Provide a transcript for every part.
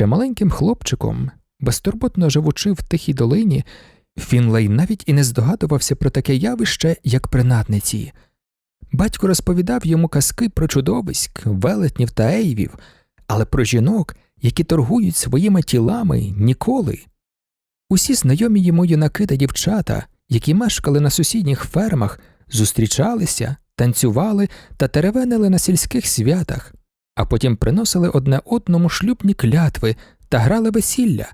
Ще маленьким хлопчиком, безтурботно живучи в тихій долині, Фінлей навіть і не здогадувався про таке явище, як принадниці. Батько розповідав йому казки про чудовиськ, велетнів та ейвів, але про жінок, які торгують своїми тілами, ніколи. Усі знайомі йому юнаки та дівчата, які мешкали на сусідніх фермах, зустрічалися, танцювали та теревенили на сільських святах, а потім приносили одне одному шлюбні клятви та грали весілля.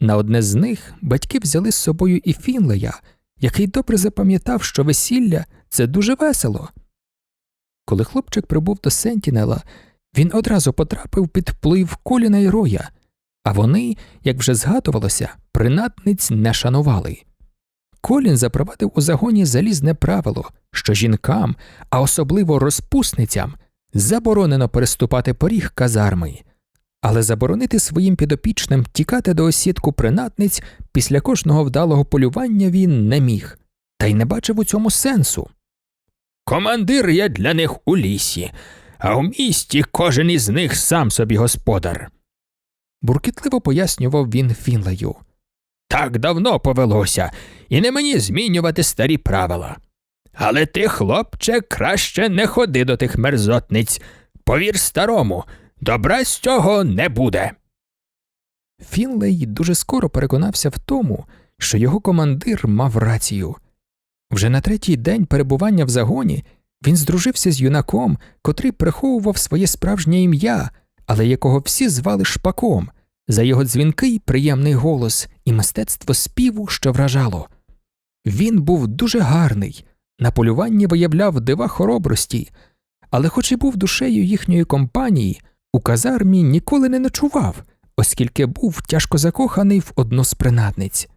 На одне з них батьки взяли з собою і Фінлея, який добре запам'ятав, що весілля це дуже весело. Коли хлопчик прибув до Сентінела, він одразу потрапив під вплив коліна й роя, а вони, як вже згадувалося, принадниць не шанували. Колін запровадив у загоні залізне правило, що жінкам, а особливо розпусницям, заборонено переступати поріг казарми, але заборонити своїм підопічним тікати до осідку принадниць після кожного вдалого полювання він не міг, та й не бачив у цьому сенсу. Командир я для них у лісі, а в місті кожен із них сам собі господар. Буркітливо пояснював він Фінлею. Так давно повелося, і не мені змінювати старі правила. Але ти, хлопче, краще не ходи до тих мерзотниць. Повір старому, добра з цього не буде. Фінлей дуже скоро переконався в тому, що його командир мав рацію. Вже на третій день перебування в загоні він здружився з юнаком, котрий приховував своє справжнє ім'я, але якого всі звали шпаком, за його дзвінкий приємний голос і мистецтво співу, що вражало. Він був дуже гарний, на полюванні виявляв дива хоробрості, але, хоч і був душею їхньої компанії, у казармі ніколи не ночував, оскільки був тяжко закоханий в одну з принадниць.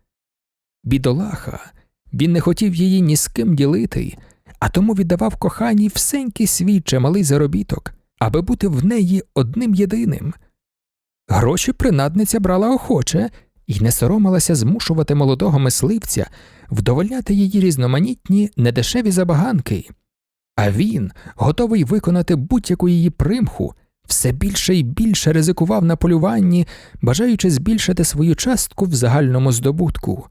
Бідолаха, він не хотів її ні з ким ділити, а тому віддавав коханій всенький свій чималий заробіток, аби бути в неї одним єдиним. Гроші принадниця брала охоче і не соромилася змушувати молодого мисливця вдовольняти її різноманітні недешеві забаганки, а він, готовий виконати будь-яку її примху, все більше і більше ризикував на полюванні, бажаючи збільшити свою частку в загальному здобутку.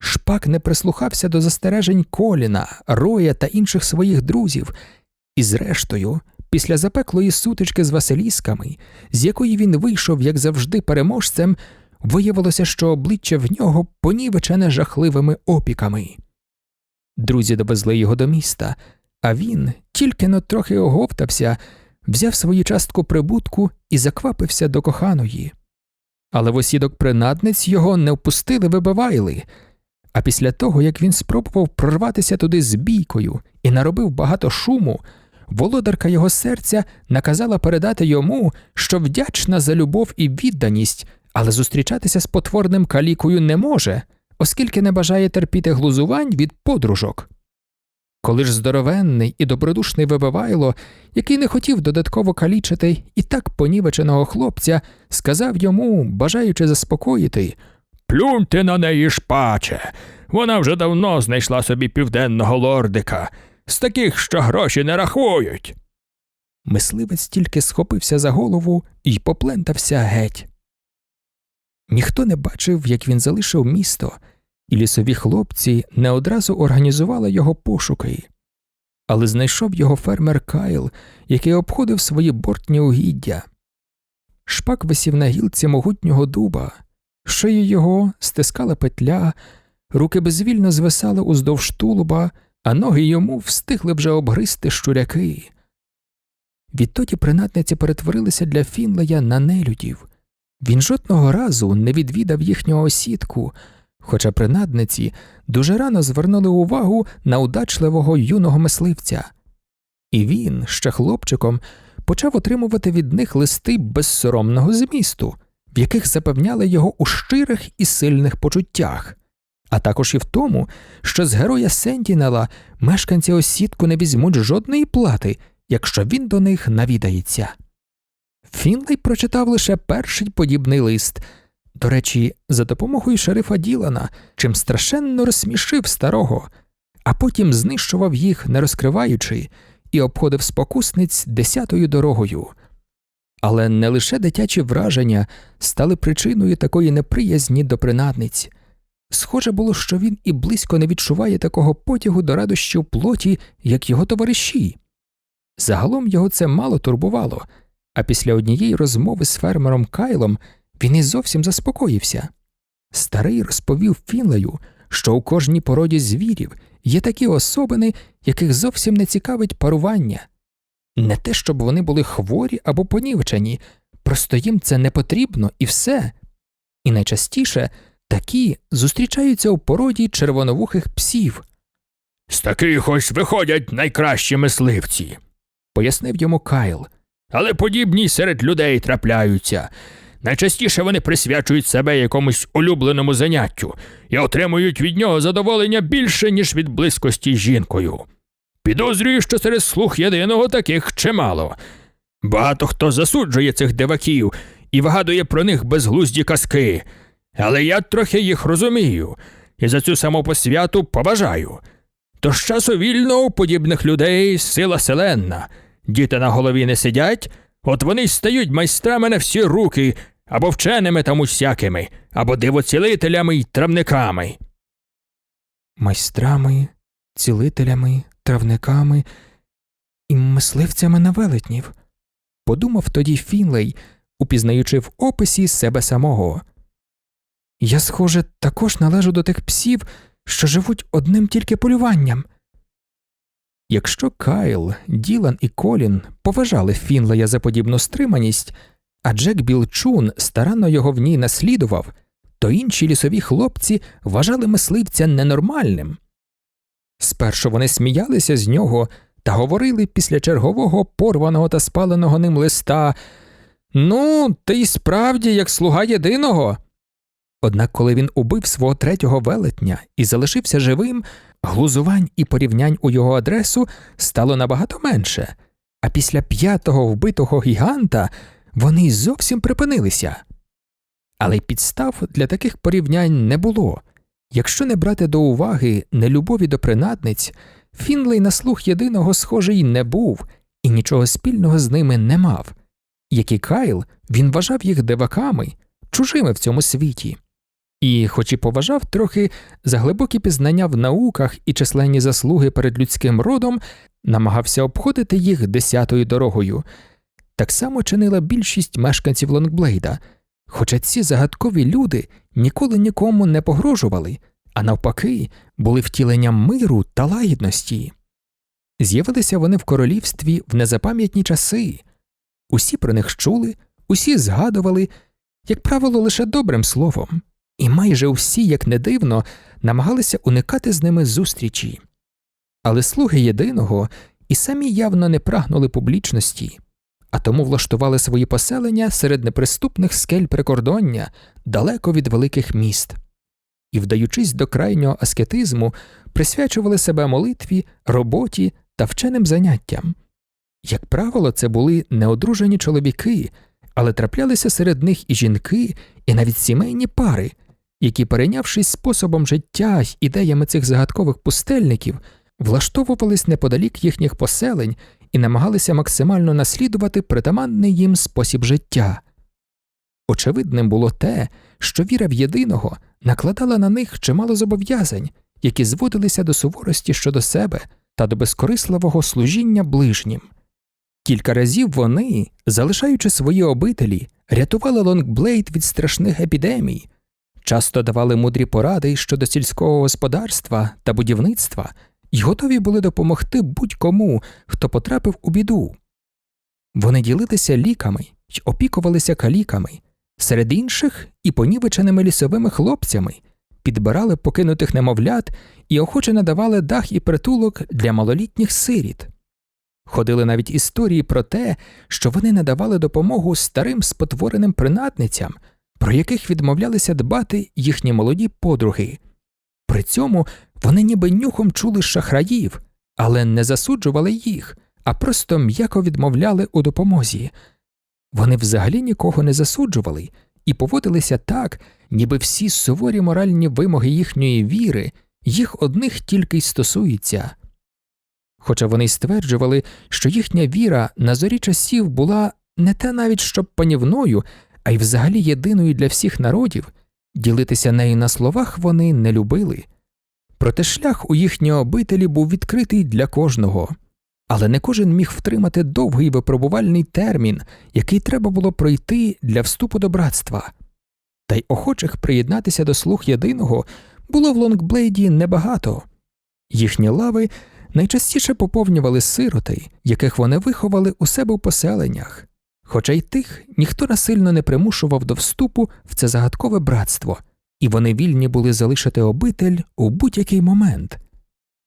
Шпак не прислухався до застережень Коліна, Роя та інших своїх друзів, і, зрештою, після запеклої сутички з Василісками, з якої він вийшов, як завжди, переможцем, виявилося, що обличчя в нього понівечене жахливими опіками. Друзі довезли його до міста, а він, тільки но трохи оговтався, взяв свою частку прибутку і заквапився до коханої. Але в осідок принадниць його не впустили вибивайли, а після того, як він спробував прорватися туди з бійкою і наробив багато шуму, володарка його серця наказала передати йому, що вдячна за любов і відданість, але зустрічатися з потворним калікою не може, оскільки не бажає терпіти глузувань від подружок. Коли ж здоровенний і добродушний вибивайло, який не хотів додатково калічити і так понівеченого хлопця, сказав йому, бажаючи заспокоїти Плюньте на неї шпаче. Вона вже давно знайшла собі південного лордика, з таких, що гроші не рахують. Мисливець тільки схопився за голову і поплентався геть. Ніхто не бачив, як він залишив місто, і лісові хлопці не одразу організували його пошуки. Але знайшов його фермер Кайл, який обходив свої бортні угіддя. Шпак висів на гілці могутнього дуба, шию його стискала петля, руки безвільно звисали уздовж тулуба, а ноги йому встигли вже обгризти щуряки. Відтоді принадниці перетворилися для Фінлея на нелюдів. Він жодного разу не відвідав їхнього осідку, хоча принадниці дуже рано звернули увагу на удачливого юного мисливця. І він, ще хлопчиком, почав отримувати від них листи безсоромного змісту, в яких запевняли його у щирих і сильних почуттях, а також і в тому, що з героя Сентінела мешканці осідку не візьмуть жодної плати, якщо він до них навідається. Фінлей прочитав лише перший подібний лист, до речі, за допомогою шерифа Ділана, чим страшенно розсмішив старого, а потім знищував їх, не розкриваючи, і обходив спокусниць десятою дорогою. Але не лише дитячі враження стали причиною такої неприязні до принадниць. Схоже було, що він і близько не відчуває такого потягу до радощів плоті, як його товариші. Загалом його це мало турбувало, а після однієї розмови з фермером Кайлом він і зовсім заспокоївся. Старий розповів Фінлею, що у кожній породі звірів є такі особини, яких зовсім не цікавить парування. Не те, щоб вони були хворі або понівечені, просто їм це не потрібно і все. І найчастіше такі зустрічаються у породі червоновухих псів, З таких ось виходять найкращі мисливці. пояснив йому Кайл. Але подібні серед людей трапляються. Найчастіше вони присвячують себе якомусь улюбленому заняттю і отримують від нього задоволення більше, ніж від близькості з жінкою. Підозрюю, що серед слух єдиного таких чимало. Багато хто засуджує цих диваків і вигадує про них безглузді казки, але я трохи їх розумію і за цю саму посвяту побажаю. Тож часу вільного у подібних людей сила селенна. Діти на голові не сидять, от вони стають майстрами на всі руки, або вченими там усякими, або дивоцілителями й травниками. майстрами, цілителями, травниками і мисливцями на велетнів, подумав тоді Фінлей, упізнаючи в описі себе самого. Я, схоже, також належу до тих псів, що живуть одним тільки полюванням. Якщо Кайл, Ділан і Колін поважали Фінлея за подібну стриманість, а Джек Білчун старанно його в ній наслідував, то інші лісові хлопці вважали мисливця ненормальним. Спершу вони сміялися з нього та говорили після чергового порваного та спаленого ним листа Ну, ти й справді як слуга єдиного. Однак, коли він убив свого третього велетня і залишився живим, глузувань і порівнянь у його адресу стало набагато менше, а після п'ятого вбитого гіганта вони зовсім припинилися. Але підстав для таких порівнянь не було. Якщо не брати до уваги нелюбові до принадниць, Фінлей на слух єдиного схожий не був і нічого спільного з ними не мав. Як і Кайл, він вважав їх диваками, чужими в цьому світі. І, хоч і поважав трохи за глибокі пізнання в науках і численні заслуги перед людським родом, намагався обходити їх десятою дорогою. Так само чинила більшість мешканців Лонгблейда, хоча ці загадкові люди ніколи нікому не погрожували, а навпаки, були втіленням миру та лагідності. З'явилися вони в королівстві в незапам'ятні часи. Усі про них чули, усі згадували, як правило, лише добрим словом, і майже усі, як не дивно, намагалися уникати з ними зустрічі. Але слуги єдиного і самі явно не прагнули публічності, а тому влаштували свої поселення серед неприступних скель прикордоння далеко від великих міст і, вдаючись до крайнього аскетизму, присвячували себе молитві, роботі та вченим заняттям. Як правило, це були неодружені чоловіки, але траплялися серед них і жінки, і навіть сімейні пари, які, перейнявшись способом життя й ідеями цих загадкових пустельників, влаштовувались неподалік їхніх поселень і намагалися максимально наслідувати притаманний їм спосіб життя. Очевидним було те, що віра в єдиного накладала на них чимало зобов'язань, які зводилися до суворості щодо себе та до безкорисливого служіння ближнім. Кілька разів вони, залишаючи свої обителі, рятували Лонгблейд від страшних епідемій, часто давали мудрі поради щодо сільського господарства та будівництва і готові були допомогти будь-кому, хто потрапив у біду. Вони ділилися ліками й опікувалися каліками, серед інших і понівеченими лісовими хлопцями, підбирали покинутих немовлят і охоче надавали дах і притулок для малолітніх сиріт. Ходили навіть історії про те, що вони надавали допомогу старим спотвореним принадницям, про яких відмовлялися дбати їхні молоді подруги. При цьому вони ніби нюхом чули шахраїв, але не засуджували їх, а просто м'яко відмовляли у допомозі. Вони взагалі нікого не засуджували і поводилися так, ніби всі суворі моральні вимоги їхньої віри їх одних тільки й стосуються. Хоча вони стверджували, що їхня віра на зорі часів була не те навіть щоб панівною, а й взагалі єдиною для всіх народів, ділитися нею на словах вони не любили. Проте шлях у їхні обителі був відкритий для кожного, але не кожен міг втримати довгий випробувальний термін, який треба було пройти для вступу до братства. Та й охочих приєднатися до слуг єдиного було в Лонгблейді небагато. Їхні лави найчастіше поповнювали сироти, яких вони виховали у себе в поселеннях, хоча й тих ніхто насильно не примушував до вступу в це загадкове братство, і вони вільні були залишити обитель у будь-який момент.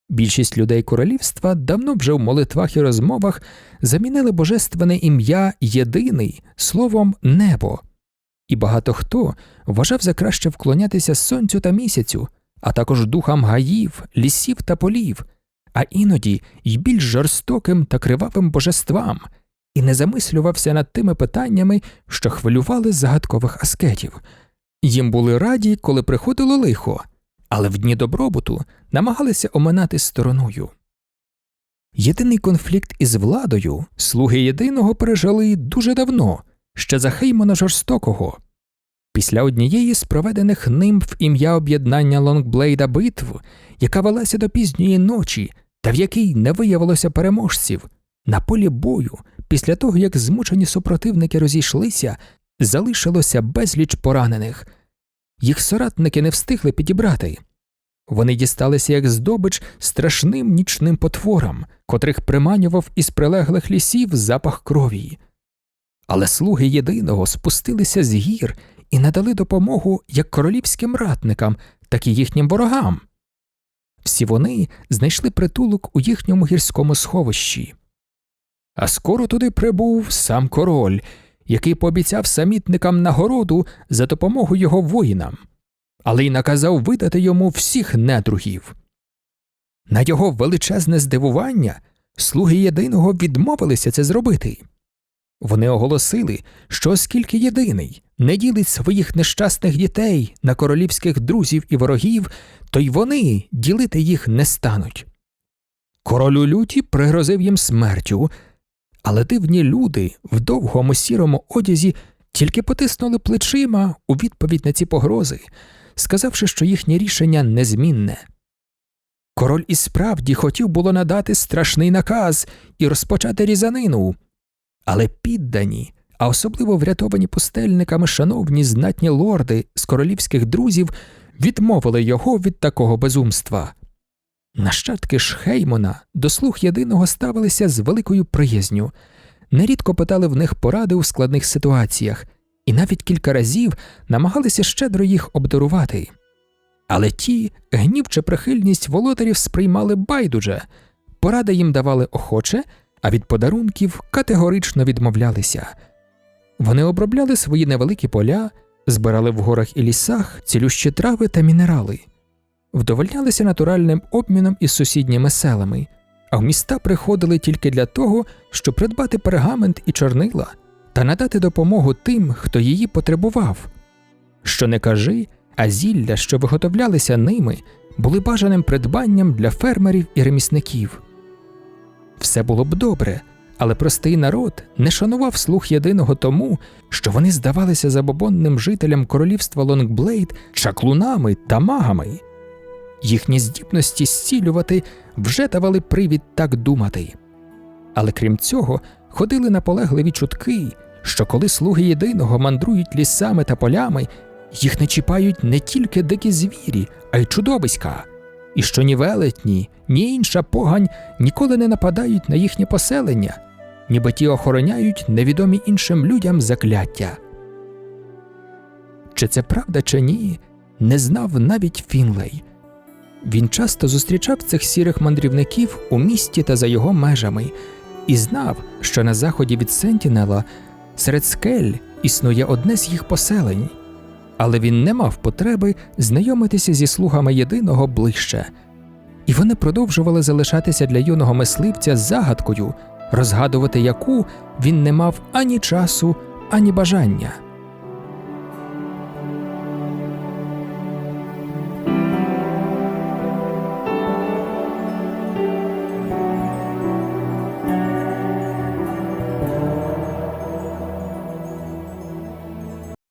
Більшість людей королівства давно вже в молитвах і розмовах замінили божественне ім'я єдиний словом небо, і багато хто вважав за краще вклонятися сонцю та місяцю, а також духам гаїв, лісів та полів, а іноді й більш жорстоким та кривавим божествам, і не замислювався над тими питаннями, що хвилювали загадкових аскетів. Їм були раді, коли приходило лихо, але в дні добробуту намагалися оминати стороною. Єдиний конфлікт із владою слуги єдиного пережили дуже давно, ще за Хеймона жорстокого. Після однієї з проведених ним в ім'я об'єднання Лонгблейда битв, яка велася до пізньої ночі, та в якій не виявилося переможців, на полі бою, після того як змучені супротивники розійшлися, залишилося безліч поранених. Їх соратники не встигли підібрати. Вони дісталися як здобич страшним нічним потворам, котрих приманював із прилеглих лісів запах крові. Але слуги єдиного спустилися з гір і надали допомогу як королівським ратникам, так і їхнім ворогам. Всі вони знайшли притулок у їхньому гірському сховищі. А скоро туди прибув сам король, який пообіцяв самітникам нагороду за допомогу його воїнам, але й наказав видати йому всіх недругів. На його величезне здивування слуги єдиного відмовилися це зробити. Вони оголосили, що оскільки єдиний не ділить своїх нещасних дітей на королівських друзів і ворогів, то й вони ділити їх не стануть. Король у люті пригрозив їм смертю, але дивні люди в довгому сірому одязі тільки потиснули плечима у відповідь на ці погрози, сказавши, що їхнє рішення незмінне. Король і справді хотів було надати страшний наказ і розпочати різанину, але піддані, а особливо врятовані пустельниками шановні знатні лорди з королівських друзів відмовили його від такого безумства. Нащадки ж Хеймона до слуг єдиного ставилися з великою приязню, нерідко питали в них поради у складних ситуаціях і навіть кілька разів намагалися щедро їх обдарувати. Але ті гнів чи прихильність володарів сприймали байдуже, поради їм давали охоче, а від подарунків категорично відмовлялися. Вони обробляли свої невеликі поля, збирали в горах і лісах цілющі трави та мінерали, вдовольнялися натуральним обміном із сусідніми селами, а в міста приходили тільки для того, щоб придбати пергамент і чорнила та надати допомогу тим, хто її потребував. Що не кажи, а зілля, що виготовлялися ними, були бажаним придбанням для фермерів і ремісників. Все було б добре, але простий народ не шанував слух єдиного тому, що вони здавалися забобонним жителям королівства Лонгблейд чаклунами та магами. Їхні здібності зцілювати вже давали привід так думати. Але крім цього, ходили наполегливі чутки, що коли слуги єдиного мандрують лісами та полями, їх не чіпають не тільки дикі звірі, а й чудовиська, і що ні велетні, ні інша погань ніколи не нападають на їхнє поселення, ніби ті охороняють невідомі іншим людям закляття. Чи це правда, чи ні, не знав навіть Фінлей. Він часто зустрічав цих сірих мандрівників у місті та за його межами, і знав, що на заході від Сентінела серед скель існує одне з їх поселень, але він не мав потреби знайомитися зі слугами єдиного ближче, і вони продовжували залишатися для юного мисливця загадкою, розгадувати яку він не мав ані часу, ані бажання.